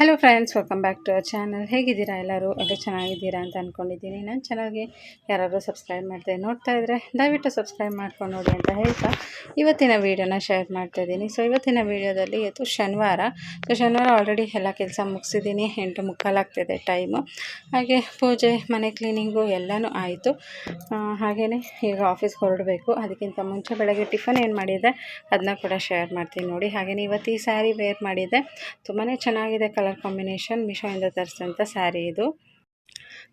Hello friends welcome back to our channel ಹೇಗಿದ್ದೀರಾ ಎಲ್ಲರೂ? ಅದು ಚೆನ್ನಾಗಿದ್ದೀರಾ ಅಂತ ಅಂದ್ಕೊಂಡಿದ್ದೀನಿ ನನ್ನ ಚಾನಲ್ಗೆ ಯಾರಾದರೂ ಸಬ್ಸ್ಕ್ರೈಬ್ ಮಾಡ್ತಾ ನೋಡ್ತಾ ಇದ್ದರೆ ದಯವಿಟ್ಟು ಸಬ್ಸ್ಕ್ರೈಬ್ ಮಾಡ್ಕೊಂಡು ನೋಡಿ ಅಂತ ಹೇಳ್ತಾ ಇವತ್ತಿನ ವೀಡಿಯೋನ ಶೇರ್ ಮಾಡ್ತಾ ಇದ್ದೀನಿ. ಸೊ ಇವತ್ತಿನ ವೀಡಿಯೋದಲ್ಲಿ ಇವತ್ತು ಶನಿವಾರ. ಸೊ ಶನಿವಾರ ಆಲ್ರೆಡಿ ಎಲ್ಲ ಕೆಲಸ ಮುಗಿಸಿದ್ದೀನಿ. ಎಂಟು ಮುಕ್ಕಾಲಾಗ್ತಿದೆ ಟೈಮು ಹಾಗೆ ಪೂಜೆ, ಮನೆ ಕ್ಲೀನಿಂಗು ಎಲ್ಲನೂ ಆಯಿತು. ಹಾಗೆಯೇ ಈಗ ಆಫೀಸ್ಗೆ ಹೊರಡಬೇಕು. ಅದಕ್ಕಿಂತ ಮುಂಚೆ ಬೆಳಗ್ಗೆ ಟಿಫನ್ ಏನು ಮಾಡಿದೆ ಅದನ್ನ ಕೂಡ ಶೇರ್ ಮಾಡ್ತೀನಿ ನೋಡಿ. ಹಾಗೆಯೇ ಇವತ್ತು ಈ ಸ್ಯಾರಿ ವೇರ್ ಮಾಡಿದೆ ತುಂಬಾ ಚೆನ್ನಾಗಿದೆ ಕಲರ್ ಕಾಂಬಿನೇಷನ್ ಮಿಶೋಯಿಂದ ತರಿಸಿದಂಥ ಸ್ಯಾರಿ ಇದು.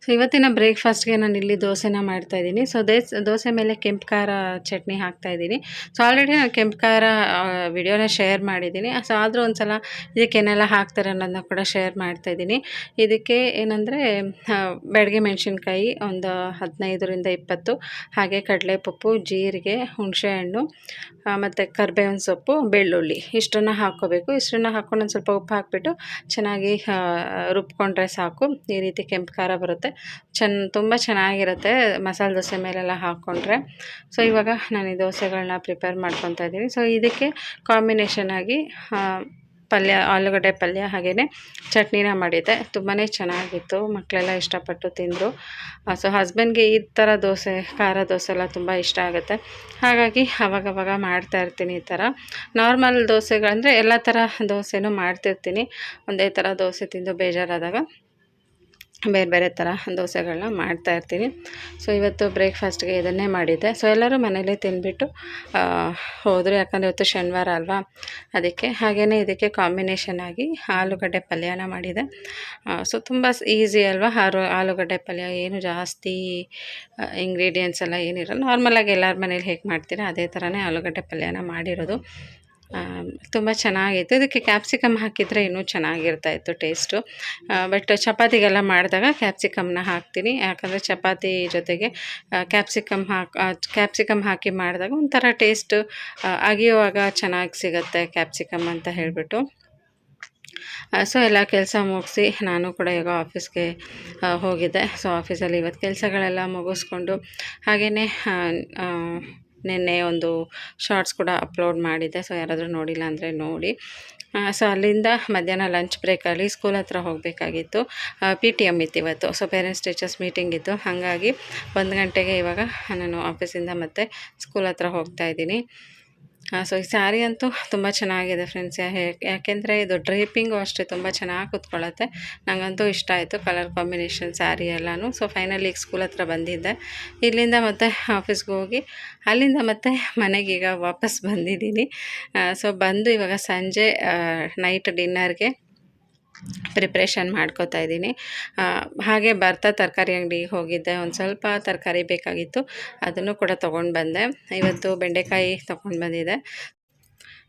ಸೊ ಇವತ್ತಿನ ಬ್ರೇಕ್ಫಾಸ್ಟ್ಗೆ ನಾನು ಇಲ್ಲಿ ದೋಸೆನ ಮಾಡ್ತಾಯಿದ್ದೀನಿ ಸೊ ದೇಸ್, ದೋಸೆ ಮೇಲೆ ಕೆಂಪು ಖಾರ ಚಟ್ನಿ ಹಾಕ್ತಾಯಿದ್ದೀನಿ ಸೊ ಆಲ್ರೆಡಿ ನಾನು ಕೆಂಪು ಖಾರ ವಿಡಿಯೋನ ಶೇರ್ ಮಾಡಿದ್ದೀನಿ. ಸೊ ಆದರೂ ಒಂದು ಸಲ ಇದಕ್ಕೇನೆಲ್ಲ ಹಾಕ್ತಾರೆ ಅನ್ನೋದನ್ನ ಕೂಡ ಶೇರ್ ಮಾಡ್ತಾಯಿದ್ದೀನಿ ಇದಕ್ಕೆ ಏನಂದರೆ ಬೆಳಗ್ಗೆ ಮೆಣಸಿನ್ಕಾಯಿ ಒಂದು ಹದಿನೈದರಿಂದ ಇಪ್ಪತ್ತು, ಹಾಗೆ ಕಡಲೆಪಪ್ಪು, ಜೀರಿಗೆ ಹುಣಸೆಹಣ್ಣು ಮತ್ತು ಕರ್ಬೇವಿನ ಸೊಪ್ಪು, ಬೆಳ್ಳುಳ್ಳಿ ಇಷ್ಟನ್ನು ಹಾಕ್ಕೋಬೇಕು. ಇಷ್ಟನ್ನು ಹಾಕ್ಕೊಂಡು ಒಂದು ಸ್ವಲ್ಪ ಉಪ್ಪು ಹಾಕಿಬಿಟ್ಟು ಚೆನ್ನಾಗಿ ರುಬ್ಕೊಂಡ್ರೆ ಸಾಕು. ಈ ರೀತಿ ಕೆಂಪು ಖಾರ ಬರುತ್ತೆ. ಚೆನ್ನ ತುಂಬ ಚೆನ್ನಾಗಿರುತ್ತೆ ಮಸಾಲೆ ದೋಸೆ ಮೇಲೆಲ್ಲ ಹಾಕ್ಕೊಂಡ್ರೆ. ಸೊ ಇವಾಗ ನಾನು ಈ ದೋಸೆಗಳನ್ನ ಪ್ರಿಪೇರ್ ಮಾಡ್ಕೊತಾ ಇದ್ದೀನಿ. ಸೊ ಇದಕ್ಕೆ ಕಾಂಬಿನೇಷನ್ ಆಗಿ ಪಲ್ಯ, ಆಲೂಗಡ್ಡೆ ಪಲ್ಯ ಹಾಗೆಯೇ ಚಟ್ನಿನ ಮಾಡಿದ್ದೆ. ತುಂಬಾ ಚೆನ್ನಾಗಿತ್ತು. ಮಕ್ಕಳೆಲ್ಲ ಇಷ್ಟಪಟ್ಟು ತಿಂದರು. ಸೊ ಹಸ್ಬೆಂಡ್ಗೆ ಈ ಥರ ದೋಸೆ, ಖಾರ ದೋಸೆ ಎಲ್ಲ ತುಂಬ ಇಷ್ಟ ಆಗುತ್ತೆ. ಹಾಗಾಗಿ ಅವಾಗವಾಗ ಮಾಡ್ತಾ ಇರ್ತೀನಿ ಈ ಥರ. ನಾರ್ಮಲ್ ದೋಸೆಗಳಂದರೆ ಎಲ್ಲ ಥರ ದೋಸೆನೂ ಮಾಡ್ತಿರ್ತೀನಿ. ಒಂದೇ ಥರ ದೋಸೆ ತಿಂದು ಬೇಜಾರಾದಾಗ. ಬೇರೆ ಬೇರೆ ಥರ ದೋಸೆಗಳನ್ನ ಮಾಡ್ತಾಯಿರ್ತೀನಿ ಸೊ ಇವತ್ತು ಬ್ರೇಕ್ಫಾಸ್ಟ್ಗೆ ಇದನ್ನೇ ಮಾಡಿದ್ದೆ. ಸೊ ಎಲ್ಲರೂ ಮನೇಲೇ ತಿಂದ್ಬಿಟ್ಟು ಹೋದರು. ಯಾಕಂದರೆ ಇವತ್ತು ಶನಿವಾರ ಅಲ್ವಾ? ಅದಕ್ಕೆ ಹಾಗೇ ಇದಕ್ಕೆ ಕಾಂಬಿನೇಷನ್ ಆಗಿ ಆಲೂಗಡ್ಡೆ ಪಲ್ಯನ ಮಾಡಿದೆ. ಸೊ ತುಂಬ ಈಸಿ ಅಲ್ವಾ? ಆರು, ಆಲೂಗಡ್ಡೆ ಪಲ್ಯ ಏನು ಜಾಸ್ತಿ ಇಂಗ್ರೀಡಿಯೆಂಟ್ಸ್ ಎಲ್ಲ ಏನಿರೋ ನಾರ್ಮಲಾಗಿ ಎಲ್ಲರ ಮನೇಲಿ ಹೇಗೆ ಮಾಡ್ತೀರಾ? ಅದೇ ಥರನೇ ಆಲೂಗಡ್ಡೆ ಪಲ್ಯನ ಮಾಡಿರೋದು. ತುಂಬ ಚೆನ್ನಾಗಿತ್ತು. ಇದಕ್ಕೆ ಕ್ಯಾಪ್ಸಿಕಮ್ ಹಾಕಿದರೆ ಇನ್ನೂ ಚೆನ್ನಾಗಿರ್ತಾಯಿತ್ತು ಟೇಸ್ಟು ಬಟ್ ಚಪಾತಿಗೆಲ್ಲ ಮಾಡಿದಾಗ ಕ್ಯಾಪ್ಸಿಕಮ್ನ ಹಾಕ್ತೀನಿ. ಯಾಕಂದರೆ ಚಪಾತಿ ಜೊತೆಗೆ ಕ್ಯಾಪ್ಸಿಕಮ್ ಹಾಕಿ ಕ್ಯಾಪ್ಸಿಕಮ್ ಹಾಕಿ ಮಾಡಿದಾಗ ಒಂಥರ ಟೇಸ್ಟು ಅಗಿಯುವಾಗ ಚೆನ್ನಾಗಿ ಸಿಗುತ್ತೆ ಕ್ಯಾಪ್ಸಿಕಮ್ ಅಂತ ಹೇಳಿಬಿಟ್ಟು. ಸೊ ಎಲ್ಲ ಕೆಲಸ ಮುಗಿಸಿ ನಾನು ಕೂಡ ಈಗ ಆಫೀಸ್ಗೆ ಹೋಗಿದ್ದೆ. ಸೊ ಆಫೀಸಲ್ಲಿ ಇವತ್ತು ಕೆಲಸಗಳೆಲ್ಲ ಮುಗಿಸ್ಕೊಂಡು ಹಾಗೆಯೇ ನಿನ್ನೆ ಒಂದು ಶಾರ್ಟ್ಸ್ ಕೂಡ ಅಪ್ಲೋಡ್ ಮಾಡಿದ್ದೆ, ಸೊ ಯಾರಾದರೂ ನೋಡಿಲ್ಲ ಅಂದರೆ ನೋಡಿ. ಸೊ ಅಲ್ಲಿಂದ ಮಧ್ಯಾಹ್ನ ಲಂಚ್ ಬ್ರೇಕಲ್ಲಿ ಸ್ಕೂಲ್ ಹತ್ರ ಹೋಗಬೇಕಾಗಿತ್ತು. ಪಿ ಟಿ ಎಂ ಇತ್ತು ಇವತ್ತು ಸೊ ಪೇರೆಂಟ್ಸ್ ಟೀಚರ್ಸ್ ಮೀಟಿಂಗ್ ಇತ್ತು. ಹಾಗಾಗಿ ಒಂದು ಗಂಟೆಗೆ ಇವಾಗ ನಾನು ಆಫೀಸಿಂದ ಮತ್ತೆ ಸ್ಕೂಲ್ ಹತ್ರ ಹೋಗ್ತಾ ಇದ್ದೀನಿ. ಸೊ ಈ ಸ್ಯಾರಿ ಅಂತೂ ತುಂಬ ಚೆನ್ನಾಗಿದೆ ಫ್ರೆಂಡ್ಸ್ ಯಾಕೆಂದರೆ ಇದು ಡ್ರೇಪಿಂಗು ಅಷ್ಟೇ ತುಂಬ ಚೆನ್ನಾಗಿ ಕೂತ್ಕೊಳ್ಳುತ್ತೆ ನನಗಂತೂ ಇಷ್ಟ ಆಯಿತು ಕಲರ್ ಕಾಂಬಿನೇಷನ್ ಸ್ಯಾರಿ ಎಲ್ಲನೂ. ಸೊ ಫೈನಲಿ ಈಗ ಸ್ಕೂಲ್ ಹತ್ರ ಬಂದಿದ್ದೆ. ಇಲ್ಲಿಂದ ಮತ್ತೆ ಆಫೀಸ್ಗೆ ಹೋಗಿ, ಅಲ್ಲಿಂದ ಮತ್ತೆ ಮನೆಗೆ ಈಗ ವಾಪಸ್ ಬಂದಿದ್ದೀನಿ. ಸೊ ಬಂದು ಇವಾಗ ಸಂಜೆ ನೈಟ್ ಡಿನ್ನರ್ಗೆ ಪ್ರಿಪ್ರೇಷನ್ ಮಾಡ್ಕೋತಾ ಇದ್ದೀನಿ. ಹಾಗೆ ಬರ್ತಾ ತರಕಾರಿ ಅಂಗಡಿಗೆ ಹೋಗಿದ್ದೆ. ಒಂದು ಸ್ವಲ್ಪ ತರಕಾರಿ ಬೇಕಾಗಿತ್ತು. ಅದನ್ನು ಕೂಡ ತೊಗೊಂಡು ಬಂದೆ. ಇವತ್ತು ಬೆಂಡೆಕಾಯಿ ತೊಗೊಂಡು ಬಂದಿದ್ದೆ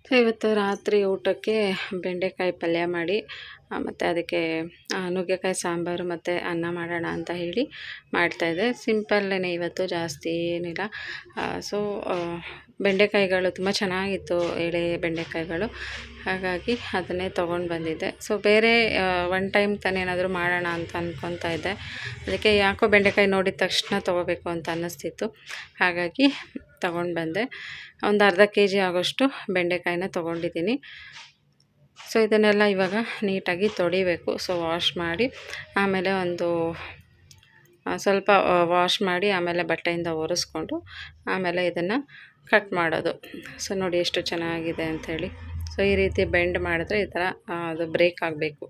ಸೊ ಇವತ್ತು ರಾತ್ರಿ ಊಟಕ್ಕೆ ಬೆಂಡೆಕಾಯಿ ಪಲ್ಯ ಮಾಡಿ ಮತ್ತು ಅದಕ್ಕೆ ನುಗ್ಗೆಕಾಯಿ ಸಾಂಬಾರು ಮತ್ತು ಅನ್ನ ಮಾಡೋಣ ಅಂತ ಹೇಳಿ ಮಾಡ್ತಾಯಿದ್ದೆ ಸಿಂಪಲ್ಲೇ ಇವತ್ತು ಜಾಸ್ತಿ ಏನಿಲ್ಲ. ಸೊ ಬೆಂಡೆಕಾಯಿಗಳು ತುಂಬ ಚೆನ್ನಾಗಿತ್ತು ಎಳೆ ಬೆಂಡೆಕಾಯಿಗಳು. ಹಾಗಾಗಿ ಅದನ್ನೇ ತೊಗೊಂಡು ಬಂದಿದ್ದೆ. ಸೊ ಬೇರೆ ಒನ್ ಟೈಮ್ ತಾನೇ ಏನಾದರೂ ಮಾಡೋಣ ಅಂತ ಅಂದ್ಕೊತಾ ಇದ್ದೆ. ಅದಕ್ಕೆ ಯಾಕೋ ಬೆಂಡೆಕಾಯಿ ನೋಡಿದ ತಕ್ಷಣ ತೊಗೋಬೇಕು ಅಂತ ಅನ್ನಿಸ್ತಿತ್ತು. ಹಾಗಾಗಿ ತೊಗೊಂಡು ಬಂದೆ. ಒಂದು ಅರ್ಧ ಕೆ ಜಿ ಆಗೋಷ್ಟು ಬೆಂಡೆಕಾಯಿನ ತೊಗೊಂಡಿದ್ದೀನಿ. ಸೊ ಇದನ್ನೆಲ್ಲ ಇವಾಗ ನೀಟಾಗಿ ತೊಡಿಬೇಕು ಸೊ ವಾಶ್ ಮಾಡಿ ಆಮೇಲೆ ಒಂದು ಸ್ವಲ್ಪ ವಾಶ್ ಮಾಡಿ ಆಮೇಲೆ ಬಟ್ಟೆಯಿಂದ ಒರೆಸ್ಕೊಂಡು ಆಮೇಲೆ ಇದನ್ನು ಕಟ್ ಮಾಡೋದು. ಸೊ ನೋಡಿ ಎಷ್ಟು ಚೆನ್ನಾಗಿದೆ ಅಂಥೇಳಿ ಸೊ ಈ ರೀತಿ ಬೆಂಡ್ ಮಾಡಿದ್ರೆ ಈ ಥರ ಅದು ಬ್ರೇಕ್ ಆಗಬೇಕು.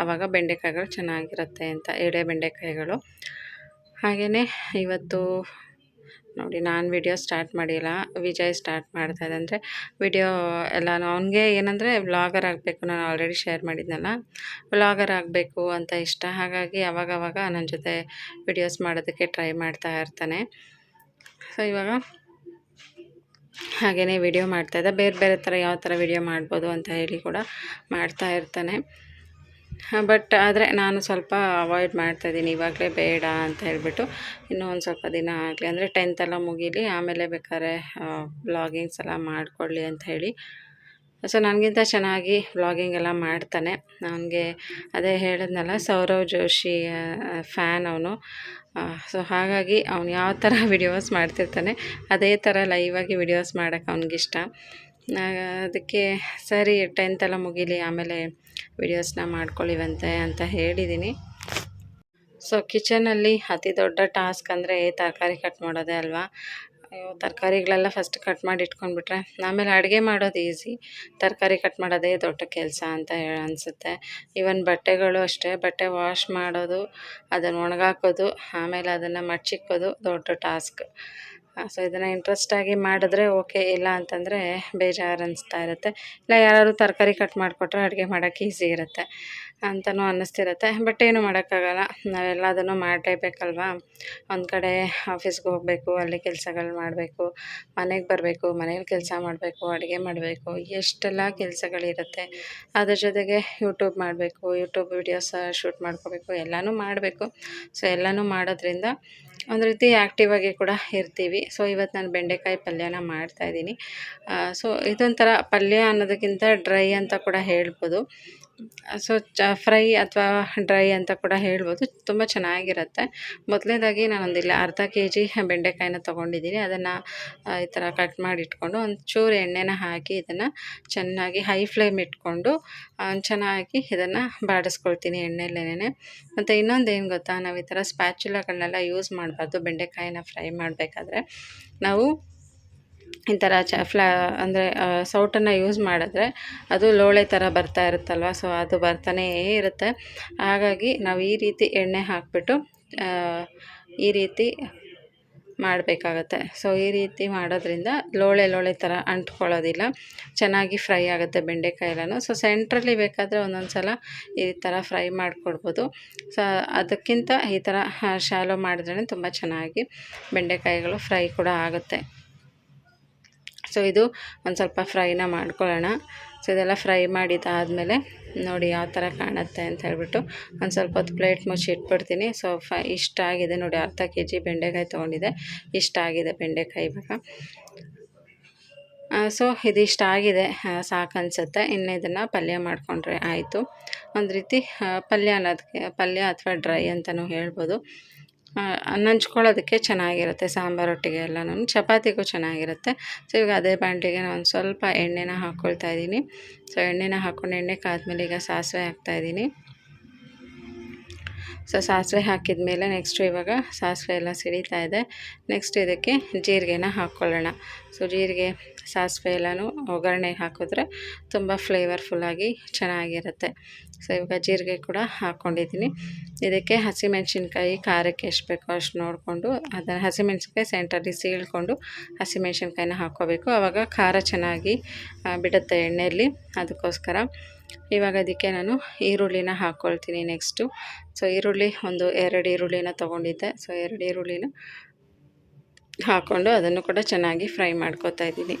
ಆವಾಗ ಬೆಂಡೆಕಾಯಿಗಳು ಚೆನ್ನಾಗಿರುತ್ತೆ ಅಂತ ಎಡೆ ಬೆಂಡೆಕಾಯಿಗಳು. ಹಾಗೆಯೇ ಇವತ್ತು ನೋಡಿ, ನಾನು ವಿಡಿಯೋ ಸ್ಟಾರ್ಟ್ ಮಾಡಿಲ್ಲ. ವಿಜಯ್ ಸ್ಟಾರ್ಟ್ ಇದೆ ಅಂದರೆ ವಿಡಿಯೋ ಎಲ್ಲ ಅವನಿಗೆ ಏನಂದರೆ ವ್ಲಾಗರ್ ಆಗಬೇಕು ನಾನು ಆಲ್ರೆಡಿ ಶೇರ್ ಮಾಡಿದ್ನಲ್ಲ. ವ್ಲಾಗರ್ ಆಗಬೇಕು ಅಂತ ಇಷ್ಟ. ಹಾಗಾಗಿ ಅವಾಗವಾಗ ನನ್ನ ಜೊತೆ ವಿಡಿಯೋಸ್ ಮಾಡೋದಕ್ಕೆ ಟ್ರೈ ಮಾಡ್ತಾ ಇರ್ತಾನೆ. ಸೊ ಇವಾಗ ಹಾಗೆಯೇ ವಿಡಿಯೋ ಮಾಡ್ತಾಯಿದ್ದೆ ಬೇರೆ ಬೇರೆ ಥರ ಯಾವ ಥರ ವಿಡಿಯೋ ಮಾಡ್ಬೋದು ಅಂತ ಹೇಳಿ ಕೂಡ ಮಾಡ್ತಾ ಇರ್ತಾನೆ. ಬಟ್ ಆದರೆ ನಾನು ಸ್ವಲ್ಪ ಅವಾಯ್ಡ್ ಮಾಡ್ತಾಯಿದ್ದೀನಿ ಇವಾಗಲೇ ಬೇಡ ಅಂತ ಹೇಳಿಬಿಟ್ಟು ಇನ್ನೂ ಒಂದು ಸ್ವಲ್ಪ ದಿನ ಆಗಲಿ. ಅಂದರೆ ಟೆಂತ್ ಎಲ್ಲ ಮುಗೀಲಿ, ಆಮೇಲೆ ಬೇಕಾದ್ರೆ ವ್ಲಾಗಿಂಗ್ಸ್ ಎಲ್ಲ ಮಾಡಿಕೊಳ್ಳಿ ಅಂತ ಹೇಳಿ. ಸೊ ನನಗಿಂತ ಚೆನ್ನಾಗಿ ವ್ಲಾಗಿಂಗ್ ಎಲ್ಲ ಮಾಡ್ತಾನೆ. ನನಗೆ ಅದೇ ಹೇಳಿದ್ನಲ್ಲ, ಸೌರವ್ ಜೋಶಿ ಫ್ಯಾನ್ ಅವನು. ಸೊ ಹಾಗಾಗಿ ಅವನು ಯಾವ ಥರ ವಿಡಿಯೋಸ್ ಮಾಡ್ತಿರ್ತಾನೆ, ಅದೇ ಥರ ಲೈವಾಗಿ ವಿಡಿಯೋಸ್ ಮಾಡೋಕ್ಕೆ ಅವ್ನಿಗಿಷ್ಟ. ಅದಕ್ಕೆ ಸರಿ ಟೆಂತ್ ಎಲ್ಲ ಮುಗೀಲಿ, ಆಮೇಲೆ ವಿಡಿಯೋಸ್ನ ಮಾಡ್ಕೊಳ್ಳಿವಂತೆ ಅಂತ ಹೇಳಿದ್ದೀನಿ ಸೊ ಕಿಚನಲ್ಲಿ ಅತಿ ದೊಡ್ಡ ಟಾಸ್ಕ್ ಅಂದರೆ ತರಕಾರಿ ಕಟ್ ಮಾಡೋದೇ ಅಲ್ವಾ? ತರಕಾರಿಗಳೆಲ್ಲ ಫಸ್ಟ್ ಕಟ್ ಮಾಡಿ ಇಟ್ಕೊಂಡ್ಬಿಟ್ರೆ ಆಮೇಲೆ ಅಡುಗೆ ಮಾಡೋದು ಈಸಿ ತರಕಾರಿ ಕಟ್ ಮಾಡೋದೇ ದೊಡ್ಡ ಕೆಲಸ ಅಂತ ಅನಿಸುತ್ತೆ. ಈವನ್ ಬಟ್ಟೆಗಳು ಅಷ್ಟೇ, ಬಟ್ಟೆ ವಾಶ್ ಮಾಡೋದು, ಅದನ್ನು ಒಣಗಾಕೋದು, ಆಮೇಲೆ ಅದನ್ನು ಮಡ್ಚಿಕ್ಕೋದು ದೊಡ್ಡ ಟಾಸ್ಕ್ ಸೊ ಇದನ್ನು ಇಂಟ್ರೆಸ್ಟಾಗಿ ಮಾಡಿದ್ರೆ ಓಕೆ ಇಲ್ಲ ಅಂತಂದರೆ ಬೇಜಾರು ಅನಿಸ್ತಾ ಇರುತ್ತೆ. ಇಲ್ಲ, ಯಾರಾದ್ರು ತರಕಾರಿ ಕಟ್ ಮಾಡಿಕೊಟ್ರೆ ಅಡುಗೆ ಮಾಡೋಕ್ಕೆ ಈಸಿ ಇರುತ್ತೆ ಅಂತಲೂ ಅನ್ನಿಸ್ತಿರುತ್ತೆ ಬಟ್ ಏನು ಮಾಡೋಕ್ಕಾಗಲ್ಲ. ನಾವೆಲ್ಲದನ್ನು ಮಾಡಲೇಬೇಕಲ್ವಾ? ಒಂದು ಕಡೆ ಆಫೀಸ್ಗೆ ಹೋಗಬೇಕು, ಅಲ್ಲಿ ಕೆಲಸಗಳು ಮಾಡಬೇಕು, ಮನೆಗೆ ಬರಬೇಕು, ಮನೇಲಿ ಕೆಲಸ ಮಾಡಬೇಕು, ಅಡುಗೆ ಮಾಡಬೇಕು, ಎಷ್ಟೆಲ್ಲ ಕೆಲಸಗಳಿರುತ್ತೆ. ಅದ್ರ ಜೊತೆಗೆ ಯೂಟ್ಯೂಬ್ ಮಾಡಬೇಕು ಯೂಟ್ಯೂಬ್ ವೀಡಿಯೋಸ್ ಶೂಟ್ ಮಾಡ್ಕೋಬೇಕು, ಎಲ್ಲನೂ ಮಾಡಬೇಕು. ಸೊ ಎಲ್ಲನೂ ಮಾಡೋದ್ರಿಂದ ಒಂದು ರೀತಿ ಆ್ಯಕ್ಟಿವ್ ಆಗಿ ಕೂಡ ಇರ್ತೀವಿ. ಸೊ ಇವತ್ತು ನಾನು ಬೆಂಡೆಕಾಯಿ ಪಲ್ಯನ ಮಾಡ್ತಾಯಿದ್ದೀನಿ ಸೊ ಇದೊಂಥರ ಪಲ್ಯ ಅನ್ನೋದಕ್ಕಿಂತ ಡ್ರೈ ಅಂತ ಕೂಡ ಹೇಳ್ಬೋದು. ಸೊ ಚ, ಫ್ರೈ ಅಥವಾ ಡ್ರೈ ಅಂತ ಕೂಡ ಹೇಳ್ಬೋದು. ತುಂಬ ಚೆನ್ನಾಗಿರುತ್ತೆ. ಮೊದಲನೇದಾಗಿ ನಾನೊಂದಿಲ್ಲ ಅರ್ಧ ಕೆ ಜಿ ಬೆಂಡೆಕಾಯಿನ ತೊಗೊಂಡಿದ್ದೀನಿ. ಅದನ್ನು ಈ ಥರ ಕಟ್ ಮಾಡಿ ಇಟ್ಕೊಂಡು ಒಂಚೂರು ಎಣ್ಣೆನ ಹಾಕಿ ಇದನ್ನು ಚೆನ್ನಾಗಿ ಹೈ ಫ್ಲೇಮ್ ಇಟ್ಕೊಂಡು ಚೆನ್ನಾಗಿ ಇದನ್ನು ಬಾಡಿಸ್ಕೊಳ್ತೀನಿ ಎಣ್ಣೆಲೇನೆ ಮತ್ತು ಇನ್ನೊಂದು ಏನು ಗೊತ್ತಾ? ನಾವು ಈ ಥರ ಸ್ಪ್ಯಾಚುಲಗಳನ್ನೆಲ್ಲ ಯೂಸ್ ಮಾಡಬಾರ್ದು. ಬೆಂಡೆಕಾಯಿನ ಫ್ರೈ ಮಾಡಬೇಕಾದ್ರೆ. ನಾವು ಈ ಥರ ಚ ಫ್ಲಾ ಅಂದರೆ ಸೌಟನ್ನು ಯೂಸ್ ಮಾಡಿದ್ರೆ ಅದು ಲೋಳೆ ಥರ ಬರ್ತಾ ಇರುತ್ತಲ್ವ, ಸೊ ಅದು ಬರ್ತಾನೇ ಇರುತ್ತೆ. ಹಾಗಾಗಿ ನಾವು ಈ ರೀತಿ ಎಣ್ಣೆ ಹಾಕಿಬಿಟ್ಟು ಈ ರೀತಿ ಮಾಡಬೇಕಾಗತ್ತೆ. ಸೊ ಈ ರೀತಿ ಮಾಡೋದ್ರಿಂದ ಲೋಳೆ ಲೋಳೆ ಥರ ಅಂಟ್ಕೊಳ್ಳೋದಿಲ್ಲ, ಚೆನ್ನಾಗಿ ಫ್ರೈ ಆಗುತ್ತೆ ಬೆಂಡೆಕಾಯಿಲೂ ಸೊ ಸೆಂಟ್ರಲ್ಲಿ ಬೇಕಾದರೆ ಒಂದೊಂದು ಸಲ ಈ ಥರ ಫ್ರೈ ಮಾಡಿಕೊಡ್ಬೋದು. ಸೊ ಅದಕ್ಕಿಂತ ಈ ಥರ ಶಾಲೋ ಮಾಡಿದ್ರೇ ತುಂಬ ಚೆನ್ನಾಗಿ ಬೆಂಡೆಕಾಯಿಗಳು ಫ್ರೈ ಕೂಡ ಆಗುತ್ತೆ. ಸೊ ಇದು ಒಂದು ಸ್ವಲ್ಪ ಫ್ರೈನ ಮಾಡ್ಕೊಳ್ಳೋಣ. ಸೊ ಇದೆಲ್ಲ ಫ್ರೈ ಮಾಡಿದ್ದಾದಮೇಲೆ ನೋಡಿ ಯಾವ ಥರ ಕಾಣುತ್ತೆ ಅಂತ ಹೇಳ್ಬಿಟ್ಟು ಒಂದು ಸ್ವಲ್ಪ ಹೊತ್ತು ಪ್ಲೇಟ್ ಮುಚ್ಚಿ ಇಟ್ಬಿಡ್ತೀನಿ. ಸೊ ಫ ಇಷ್ಟಾಗಿದೆ ನೋಡಿ, ಅರ್ಧ ಕೆ ಜಿ ಬೆಂಡೆಕಾಯಿ ತೊಗೊಂಡಿದೆ ಇಷ್ಟ ಆಗಿದೆ ಬೆಂಡೆಕಾಯಿ ಇವಾಗ. ಸೊ ಇದಿಷ್ಟ ಆಗಿದೆ. ಸಾಕು ಅನಿಸುತ್ತೆ ಇನ್ನು ಇದನ್ನು ಪಲ್ಯ ಮಾಡಿಕೊಂಡ್ರೆ ಆಯಿತು. ಒಂದು ರೀತಿ ಪಲ್ಯ ಅನ್ನೋದಕ್ಕೆ ಪಲ್ಯ ಅಥವಾ ಡ್ರೈ ಅಂತಲೂ ಹೇಳ್ಬೋದು. ನಂಚ್ಕೊಳ್ಳೋದಕ್ಕೆ ಚೆನ್ನಾಗಿರುತ್ತೆ ಸಾಂಬಾರೊಟ್ಟಿಗೆ ಎಲ್ಲನೂ. ಚಪಾತಿಗೂ ಚೆನ್ನಾಗಿರುತ್ತೆ. ಸೊ ಇವಾಗ ಅದೇ ಬಾಣಲಿಗೆ ನಾನು ಸ್ವಲ್ಪ ಎಣ್ಣೆನ ಹಾಕ್ಕೊಳ್ತಾ ಇದ್ದೀನಿ. ಸೊ ಎಣ್ಣೆನ ಹಾಕ್ಕೊಂಡು ಎಣ್ಣೆ ಕಾದ್ಮೇಲೆ ಈಗ ಸಾಸಿವೆ ಹಾಕ್ತಾಯಿದ್ದೀನಿ ಸೊ ಸಾಸಿವೆ ಹಾಕಿದ ಮೇಲೆ ನೆಕ್ಸ್ಟು ಇವಾಗ ಸಾಸಿವೆ ಎಲ್ಲ ಸಿಡಿತಾ ಇದೆ. ನೆಕ್ಸ್ಟ್ ಇದಕ್ಕೆ ಜೀರಿಗೆನ ಹಾಕ್ಕೊಳ್ಳೋಣ ಸೊ ಜೀರಿಗೆ ಸಾಸಿವೆ ಎಲ್ಲನೂ ಒಗ್ಗರಣೆ ಹಾಕಿದ್ರೆ ತುಂಬ ಫ್ಲೇವರ್ಫುಲ್ಲಾಗಿ ಚೆನ್ನಾಗಿರುತ್ತೆ. ಸೊ ಇವಾಗ ಜೀರಿಗೆ ಕೂಡ ಹಾಕ್ಕೊಂಡಿದ್ದೀನಿ ಇದಕ್ಕೆ ಹಸಿಮೆಣ್ಸಿನ್ಕಾಯಿ, ಖಾರಕ್ಕೆ ಎಷ್ಟು ಬೇಕೋ ಅಷ್ಟು ನೋಡಿಕೊಂಡು ಅದನ್ನು ಹಸಿಮೆಣ್ಸಿನ್ಕಾಯಿ ಸೆಂಟರಲ್ಲಿ ಸೀಳ್ಕೊಂಡು ಹಸಿಮೆಣ್ಸಿನ್ಕಾಯಿನ ಹಾಕ್ಕೋಬೇಕು. ಆವಾಗ ಖಾರ ಚೆನ್ನಾಗಿ ಬಿಡುತ್ತೆ ಎಣ್ಣೆಯಲ್ಲಿ. ಅದಕ್ಕೋಸ್ಕರ ಇವಾಗ ಅದಕ್ಕೆ ನಾನು ಈರುಳ್ಳಿನ ಹಾಕ್ಕೊಳ್ತೀನಿ ನೆಕ್ಸ್ಟು ಸೊ ಈರುಳ್ಳಿ ಒಂದು ಎರಡು ಈರುಳ್ಳಿನ ತೊಗೊಂಡಿದ್ದೆ. ಸೊ ಎರಡು ಈರುಳ್ಳಿನ ಹಾಕ್ಕೊಂಡು ಅದನ್ನು ಕೂಡ ಚೆನ್ನಾಗಿ ಫ್ರೈ ಮಾಡ್ಕೋತಾ ಇದ್ದೀನಿ.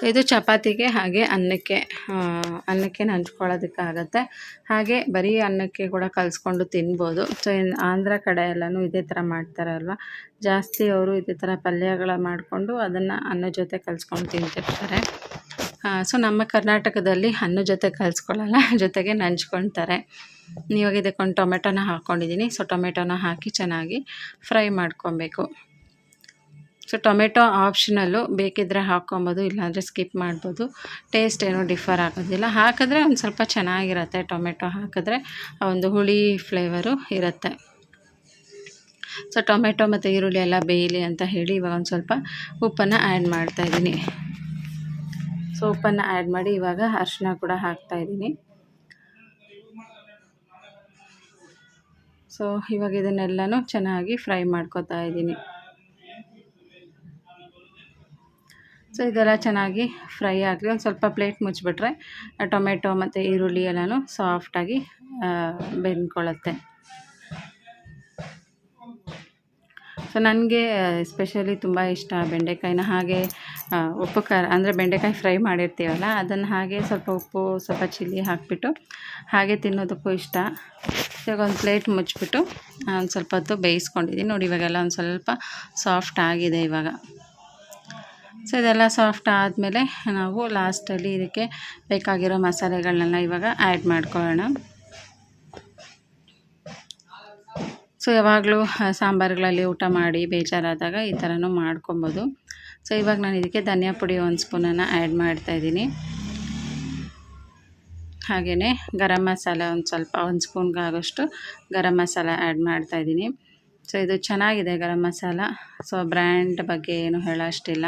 ಸೊ ಇದು ಚಪಾತಿಗೆ ಹಾಗೆ ಅನ್ನಕ್ಕೆ ಅನ್ನಕ್ಕೆ ನಂಚ್ಕೊಳ್ಳೋದಕ್ಕಾಗತ್ತೆ. ಹಾಗೆ ಬರೀ ಅನ್ನಕ್ಕೆ ಕೂಡ ಕಲಿಸ್ಕೊಂಡು ತಿನ್ಬೋದು. ಸೊ ಆಂಧ್ರ ಕಡೆ ಎಲ್ಲನೂ ಇದೇ ಥರ ಮಾಡ್ತಾರಲ್ವ? ಜಾಸ್ತಿ ಅವರು ಇದೇ ಥರ ಪಲ್ಯಗಳ ಮಾಡಿಕೊಂಡು ಅದನ್ನು ಅನ್ನ ಜೊತೆ ಕಲಿಸ್ಕೊಂಡು ತಿಂತಿರ್ತಾರೆ. ಸೊ ನಮ್ಮ ಕರ್ನಾಟಕದಲ್ಲಿ ಅನ್ನ ಜೊತೆ ಕಲಿಸ್ಕೊಳ್ಳಲ್ಲ, ಜೊತೆಗೆ ನಂಚ್ಕೊಳ್ತಾರೆ. ಇವಾಗ ಇದಕ್ಕೊಂದು ಟೊಮೆಟೊನ ಹಾಕ್ಕೊಂಡಿದ್ದೀನಿ ಸೊ ಟೊಮೆಟೊನ ಹಾಕಿ ಚೆನ್ನಾಗಿ ಫ್ರೈ ಮಾಡ್ಕೊಬೇಕು. ಸೊ ಟೊಮೆಟೊ ಆಪ್ಷನಲ್ಲು ಬೇಕಿದ್ದರೆ ಹಾಕ್ಕೊಬೋದು, ಇಲ್ಲಾಂದರೆ ಸ್ಕಿಪ್ ಮಾಡ್ಬೋದು. ಟೇಸ್ಟ್ ಏನೂ ಡಿಫರ್ ಆಗೋದಿಲ್ಲ. ಹಾಕಿದ್ರೆ ಒಂದು ಸ್ವಲ್ಪ ಚೆನ್ನಾಗಿರುತ್ತೆ ಟೊಮೆಟೊ ಹಾಕಿದ್ರೆ. ಒಂದು ಹುಳಿ ಫ್ಲೇವರು ಇರುತ್ತೆ. ಸೊ ಟೊಮೆಟೊ ಮತ್ತು ಈರುಳ್ಳಿ ಎಲ್ಲ ಬೇಯಲಿ ಅಂತ ಹೇಳಿ ಇವಾಗ ಒಂದು ಸ್ವಲ್ಪ ಉಪ್ಪನ್ನು ಆ್ಯಡ್ ಮಾಡ್ತಾಯಿದ್ದೀನಿ ಸೊ ಉಪ್ಪನ್ನು ಆ್ಯಡ್ ಮಾಡಿ ಇವಾಗ ಅರಿಶಿನ ಕೂಡ ಹಾಕ್ತಾಯಿದ್ದೀನಿ ಸೊ ಇವಾಗ ಇದನ್ನೆಲ್ಲನೂ ಚೆನ್ನಾಗಿ ಫ್ರೈ ಮಾಡ್ಕೊತಾ ಇದ್ದೀನಿ. ಸೊ, ಇದೆಲ್ಲ ಚೆನ್ನಾಗಿ ಫ್ರೈ ಆಗಲಿ ಒಂದು ಸ್ವಲ್ಪ ಪ್ಲೇಟ್ ಮುಚ್ಚಿಬಿಟ್ರೆ ಟೊಮೆಟೊ ಮತ್ತು ಈರುಳ್ಳಿ ಎಲ್ಲನೂ ಸಾಫ್ಟಾಗಿ ಬೆಂದ್ಕೊಳ್ಳುತ್ತೆ ಸೊ, ನನಗೆ ಎಸ್ಪೆಷಲಿ ತುಂಬ ಇಷ್ಟ ಬೆಂಡೆಕಾಯಿನ. ಹಾಗೆ ಉಪ್ಪು ಖಾರ ಅಂದರೆ ಬೆಂಡೆಕಾಯಿ ಫ್ರೈ ಮಾಡಿರ್ತೀವಲ್ಲ, ಅದನ್ನು ಹಾಗೆ ಸ್ವಲ್ಪ ಉಪ್ಪು, ಸ್ವಲ್ಪ ಚಿಲ್ಲಿ ಹಾಕಿಬಿಟ್ಟು, ಹಾಗೆ ತಿನ್ನೋದಕ್ಕೂ ಇಷ್ಟ. ಇವಾಗ ಒಂದು ಪ್ಲೇಟ್ ಮುಚ್ಚಿಬಿಟ್ಟು ಒಂದು ಸ್ವಲ್ಪ ಹೊತ್ತು ಬೇಯಿಸ್ಕೊಂಡಿದ್ದೀನಿ ನೋಡಿ, ಇವಾಗೆಲ್ಲ ಒಂದು ಸ್ವಲ್ಪ ಸಾಫ್ಟ್ ಆಗಿದೆ ಇವಾಗ. ಸೊ ಇದೆಲ್ಲ ಸಾಫ್ಟ್ ಆದಮೇಲೆ ನಾವು ಲಾಸ್ಟಲ್ಲಿ ಇದಕ್ಕೆ ಬೇಕಾಗಿರೋ ಮಸಾಲೆಗಳನ್ನೆಲ್ಲ ಇವಾಗ ಆ್ಯಡ್ ಮಾಡ್ಕೊಳ್ಳೋಣ. ಸೊ ಯಾವಾಗಲೂ ಸಾಂಬಾರುಗಳಲ್ಲಿ ಊಟ ಮಾಡಿ ಬೇಜಾರಾದಾಗ ಈ ಥರನೂ ಮಾಡ್ಕೊಬೋದು. ಸೊ ಇವಾಗ ನಾನು ಇದಕ್ಕೆ ಧನಿಯಾ ಪುಡಿ ಒಂದು ಸ್ಪೂನನ್ನು ಆ್ಯಡ್ ಮಾಡ್ತಾಯಿದ್ದೀನಿ ಹಾಗೆಯೇ ಗರಂ ಮಸಾಲ ಒಂದು ಸ್ವಲ್ಪ, ಒಂದು ಸ್ಪೂನ್ಗಾಗೋಷ್ಟು ಗರಂ ಮಸಾಲ ಆ್ಯಡ್ ಮಾಡ್ತಾಯಿದ್ದೀನಿ ಸೊ ಇದು ಚೆನ್ನಾಗಿದೆ ಗರಂ ಮಸಾಲ. ಸೊ ಬ್ರ್ಯಾಂಡ್ ಬಗ್ಗೆ ಏನು ಹೇಳೋಷ್ಟಿಲ್ಲ.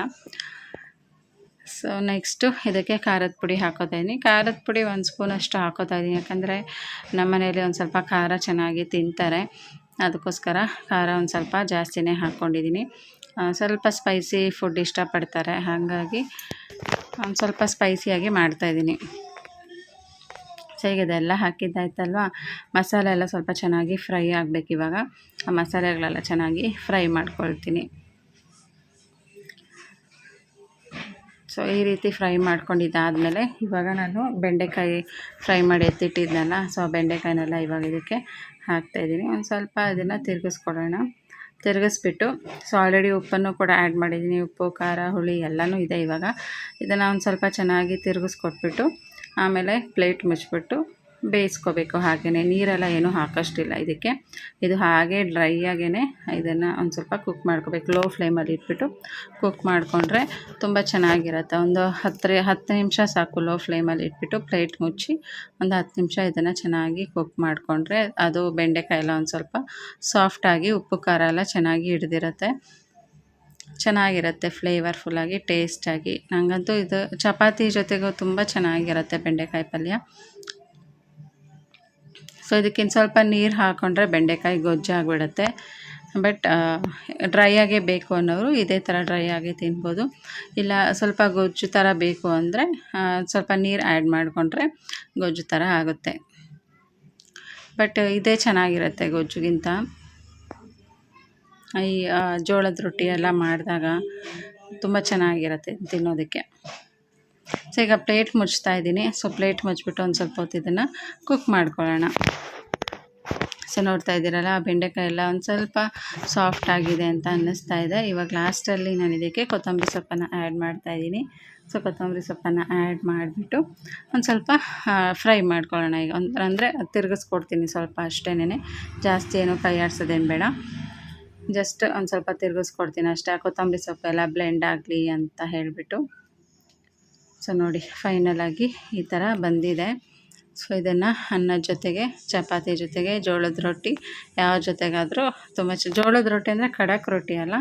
ಸೊ ನೆಕ್ಸ್ಟು ಇದಕ್ಕೆ ಖಾರದ ಪುಡಿ ಹಾಕೋತಾ ಇದ್ದೀನಿ ಖಾರದ ಪುಡಿ ಒಂದು ಸ್ಪೂನಷ್ಟು ಹಾಕೋತಾ ಇದ್ದೀನಿ ಯಾಕಂದರೆ ನಮ್ಮ ಮನೆಯಲ್ಲಿ ಒಂದು ಸ್ವಲ್ಪ ಖಾರ ಚೆನ್ನಾಗಿ ತಿಂತಾರೆ. ಅದಕ್ಕೋಸ್ಕರ ಖಾರ ಒಂದು ಸ್ವಲ್ಪ ಜಾಸ್ತಿನೇ ಹಾಕ್ಕೊಂಡಿದ್ದೀನಿ ಸ್ವಲ್ಪ ಸ್ಪೈಸಿ ಫುಡ್ ಇಷ್ಟಪಡ್ತಾರೆ. ಹಾಗಾಗಿ, ಒಂದು ಸ್ವಲ್ಪ ಸ್ಪೈಸಿಯಾಗಿ ಮಾಡ್ತಾಯಿದ್ದೀನಿ ಅದೆಲ್ಲ ಇದೆಲ್ಲ ಹಾಕಿದ್ದಾಯ್ತಲ್ವ? ಮಸಾಲೆ ಎಲ್ಲ ಸ್ವಲ್ಪ ಚೆನ್ನಾಗಿ ಫ್ರೈ ಆಗಬೇಕು ಇವಾಗ. ಆ ಮಸಾಲೆಗಳೆಲ್ಲ ಚೆನ್ನಾಗಿ ಫ್ರೈ ಮಾಡ್ಕೊಳ್ತೀನಿ. ಸೊ, ಈ ರೀತಿ ಫ್ರೈ ಮಾಡ್ಕೊಂಡಿದ್ದಾದಮೇಲೆ ಇವಾಗ ನಾನು ಬೆಂಡೆಕಾಯಿ ಫ್ರೈ ಮಾಡಿ ಎತ್ತಿಟ್ಟಿದ್ದೆನಲ್ಲ, ಸೊ ಬೆಂಡೆಕಾಯಿನೆಲ್ಲ ಇವಾಗ ಇದಕ್ಕೆ ಹಾಕ್ತಾಯಿದ್ದೀನಿ. ಒಂದು ಸ್ವಲ್ಪ ಇದನ್ನು ತಿರುಗಿಸ್ಕೊಡೋಣ ತಿರುಗಿಸ್ಬಿಟ್ಟು, ಸೊ, ಆಲ್ರೆಡಿ ಉಪ್ಪನ್ನು ಕೂಡ ಆ್ಯಡ್ ಮಾಡಿದ್ದೀನಿ. ಉಪ್ಪು, ಖಾರ, ಹುಳಿ ಎಲ್ಲನೂ ಇದೆ ಇವಾಗ. ಇದನ್ನು ಒಂದು ಸ್ವಲ್ಪ ಚೆನ್ನಾಗಿ ತಿರುಗಿಸ್ಕೊಟ್ಬಿಟ್ಟು ಆಮೇಲೆ ಪ್ಲೇಟ್ ಮುಚ್ಚಿಬಿಟ್ಟು ಬೇಯಿಸ್ಕೋಬೇಕು. ಹಾಗೇ ನೀರೆಲ್ಲ ಏನೂ ಹಾಕೋಷ್ಟಿಲ್ಲ ಇದಕ್ಕೆ. ಇದು ಹಾಗೆ ಡ್ರೈ ಆಗೇ ಇದನ್ನು ಒಂದು ಸ್ವಲ್ಪ ಕುಕ್ ಮಾಡ್ಕೋಬೇಕು. ಲೋ ಫ್ಲೇಮಲ್ಲಿ ಇಟ್ಬಿಟ್ಟು ಕುಕ್ ಮಾಡಿಕೊಂಡ್ರೆ ತುಂಬ ಚೆನ್ನಾಗಿರುತ್ತೆ. ಒಂದು ಹತ್ತು ಹತ್ತು ನಿಮಿಷ ಸಾಕು ಲೋ ಫ್ಲೇಮಲ್ಲಿ ಇಟ್ಬಿಟ್ಟು ಪ್ಲೇಟ್ ಮುಚ್ಚಿ ಒಂದು ಹತ್ತು ನಿಮಿಷ ಇದನ್ನು ಚೆನ್ನಾಗಿ ಕುಕ್ ಮಾಡಿಕೊಂಡ್ರೆ ಅದು ಬೆಂಡೆಕಾಯಿ ಎಲ್ಲ ಒಂದು ಸ್ವಲ್ಪ ಸಾಫ್ಟಾಗಿ ಉಪ್ಪು, ಖಾರ ಎಲ್ಲ ಚೆನ್ನಾಗಿ ಹಿಡ್ದಿರುತ್ತೆ. ಚೆನ್ನಾಗಿರುತ್ತೆ ಫ್ಲೇವರ್ಫುಲ್ಲಾಗಿ ಟೇಸ್ಟಾಗಿ ನನಗಂತೂ ಇದು ಚಪಾತಿ ಜೊತೆಗೂ ತುಂಬ ಚೆನ್ನಾಗಿರುತ್ತೆ ಬೆಂಡೆಕಾಯಿ ಪಲ್ಯ. ಸೊ ಇದಕ್ಕಿಂತ ಸ್ವಲ್ಪ ನೀರು ಹಾಕ್ಕೊಂಡ್ರೆ ಬೆಂಡೆಕಾಯಿ ಗೊಜ್ಜಾಗಿಬಿಡುತ್ತೆ ಬಟ್ ಡ್ರೈ ಆಗೇ ಬೇಕು ಅನ್ನೋರು ಇದೇ ಥರ ಡ್ರೈ ಆಗಿ ತಿನ್ಬೋದು. ಇಲ್ಲ, ಸ್ವಲ್ಪ ಗೊಜ್ಜು ಥರ ಬೇಕು ಅಂದರೆ ಸ್ವಲ್ಪ ನೀರು ಆ್ಯಡ್ ಮಾಡಿಕೊಂಡ್ರೆ ಗೊಜ್ಜು ಥರ ಆಗುತ್ತೆ. ಬಟ್ ಇದೇ ಚೆನ್ನಾಗಿರುತ್ತೆ ಗೊಜ್ಜುಗಿಂತ. ಈ ಜೋಳದ ರೊಟ್ಟಿ ಎಲ್ಲ ಮಾಡಿದಾಗ ತುಂಬ ಚೆನ್ನಾಗಿರುತ್ತೆ ತಿನ್ನೋದಕ್ಕೆ. ಸೊ ಈಗ ಪ್ಲೇಟ್ ಮುಚ್ತಾ ಇದ್ದೀನಿ. ಸೊ ಪ್ಲೇಟ್ ಮುಚ್ಚಿಬಿಟ್ಟು ಒಂದು ಸ್ವಲ್ಪ ಹೊತ್ತು ಇದನ್ನು ಕುಕ್ ಮಾಡ್ಕೊಳ್ಳೋಣ. ಸೊ ನೋಡ್ತಾ ಇದ್ದೀರಲ್ಲ ಬೆಂಡೆಕಾಯಿ ಎಲ್ಲ ಒಂದು ಸ್ವಲ್ಪ ಸಾಫ್ಟ್ ಆಗಿದೆ ಅಂತ ಅನ್ನಿಸ್ತಾ ಇದೆ. ಇವಾಗ ಲಾಸ್ಟಲ್ಲಿ ನಾನು ಇದಕ್ಕೆ ಕೊತ್ತಂಬರಿ ಸೊಪ್ಪನ್ನು ಆ್ಯಡ್ ಮಾಡ್ತಾ ಇದ್ದೀನಿ. ಸೊ ಕೊತ್ತಂಬರಿ ಸೊಪ್ಪನ್ನು ಆ್ಯಡ್ ಮಾಡಿಬಿಟ್ಟು ಒಂದು ಸ್ವಲ್ಪ ಫ್ರೈ ಮಾಡ್ಕೊಳ್ಳೋಣ. ಈಗ ಒಂದು, ಅಂದರೆ ತಿರುಗಿಸ್ಕೊಡ್ತೀನಿ ಸ್ವಲ್ಪ ಅಷ್ಟೇನೆ ಜಾಸ್ತಿ ಏನು ಕೈ ಆಡ್ಸೋದೇನು ಬೇಡ. ಜಸ್ಟ್ ಒಂದು ಸ್ವಲ್ಪ ತಿರುಗಿಸ್ಕೊಡ್ತೀನಿ ಅಷ್ಟೇ. ಕೊತ್ತಂಬರಿ ಸೊಪ್ಪೆಲ್ಲ ಬ್ಲೆಂಡ್ ಆಗಲಿ ಅಂತ ಹೇಳಿಬಿಟ್ಟು. ಸೊ ನೋಡಿ ಫೈನಲಾಗಿ ಈ ಥರ ಬಂದಿದೆ. ಸೊ ಇದನ್ನು ಅನ್ನದ ಜೊತೆಗೆ, ಚಪಾತಿ ಜೊತೆಗೆ, ಜೋಳದ ರೊಟ್ಟಿ, ಯಾವ ಜೊತೆಗಾದರೂ ತುಂಬ ಚ, ಜೋಳದ ರೊಟ್ಟಿ ಅಂದರೆ ಖಡಕ್ ರೊಟ್ಟಿ ಅಲ್ಲ.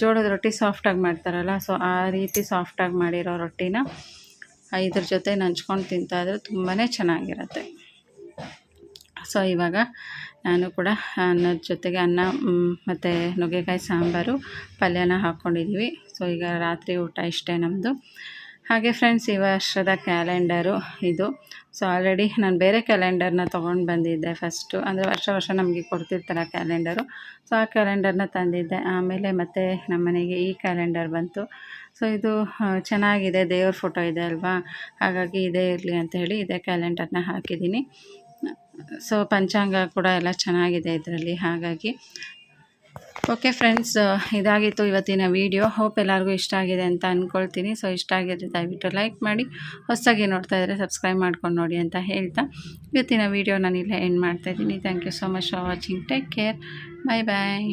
ಜೋಳದ ರೊಟ್ಟಿ ಸಾಫ್ಟಾಗಿ ಮಾಡ್ತಾರಲ್ಲ ಸೊ ಆ ರೀತಿ ಸಾಫ್ಟಾಗಿ ಮಾಡಿರೋ ರೊಟ್ಟಿನ ಇದ್ರ ಜೊತೆ ನಂಚ್ಕೊಂಡು ತಿಂತಾಯಿದ್ರೆ ತುಂಬಾ ಚೆನ್ನಾಗಿರುತ್ತೆ. ಸೊ ಇವಾಗ ನಾನು ಕೂಡ ಅನ್ನದ ಜೊತೆಗೆ ಅನ್ನ ಮತ್ತು ನುಗ್ಗೆಕಾಯಿ ಸಾಂಬಾರು, ಪಲ್ಯನ ಹಾಕ್ಕೊಂಡಿದ್ದೀವಿ ಸೊ, ಈಗ ರಾತ್ರಿ ಊಟ ಇಷ್ಟೇ ನಮ್ಮದು ಹಾಗೆ ಫ್ರೆಂಡ್ಸ್ ಈ ವರ್ಷದ ಕ್ಯಾಲೆಂಡರು ಇದು. ಸೊ ಆಲ್ರೆಡಿ ನಾನು ಬೇರೆ ಕ್ಯಾಲೆಂಡರ್ನ ತೊಗೊಂಡು ಬಂದಿದ್ದೆ ಫಸ್ಟು ಅಂದರೆ ವರ್ಷ ವರ್ಷ ನಮಗೆ ಕೊಡ್ತಿರ್ತಾರೆ ಕ್ಯಾಲೆಂಡರು ಸೊ ಆ ಕ್ಯಾಲೆಂಡರ್ನ ತಂದಿದ್ದೆ. ಆಮೇಲೆ ಮತ್ತೆ ನಮ್ಮ ಮನೆಗೆ ಈ ಕ್ಯಾಲೆಂಡರ್ ಬಂತು. ಸೊ ಇದು ಚೆನ್ನಾಗಿದೆ. ದೇವ್ರ ಫೋಟೋ ಇದೆ ಅಲ್ವಾ? ಹಾಗಾಗಿ ಇದೇ ಇರಲಿ ಅಂತ ಹೇಳಿ ಇದೇ ಕ್ಯಾಲೆಂಡರ್ನ ಹಾಕಿದ್ದೀನಿ. ಸೊ ಪಂಚಾಂಗ ಕೂಡ ಎಲ್ಲ ಚೆನ್ನಾಗಿದೆ ಇದರಲ್ಲಿ, ಹಾಗಾಗಿ. ಓಕೆ ಫ್ರೆಂಡ್ಸ್ ಇದಾಗಿತ್ತು ಇವತ್ತಿನ ವೀಡಿಯೋ ಹೋಪ್ ಎಲ್ಲರಿಗೂ ಇಷ್ಟ ಆಗಿದೆ ಅಂತ ಅಂದ್ಕೊಳ್ತೀನಿ ಸೊ ಇಷ್ಟ ಆಗಿದ್ರೆ ದಯವಿಟ್ಟು ಲೈಕ್ ಮಾಡಿ, ಹೊಸದಾಗಿ ನೋಡ್ತಾ ಇದ್ದರೆ ಸಬ್ಸ್ಕ್ರೈಬ್ ಮಾಡ್ಕೊಂಡು ನೋಡಿ ಅಂತ ಹೇಳ್ತಾ. ಇವತ್ತಿನ ವೀಡಿಯೋ ಇಲ್ಲೇ ಎಂಡ್ ಮಾಡ್ತಾಯಿದ್ದೀನಿ thank you so much for watching take care bye bye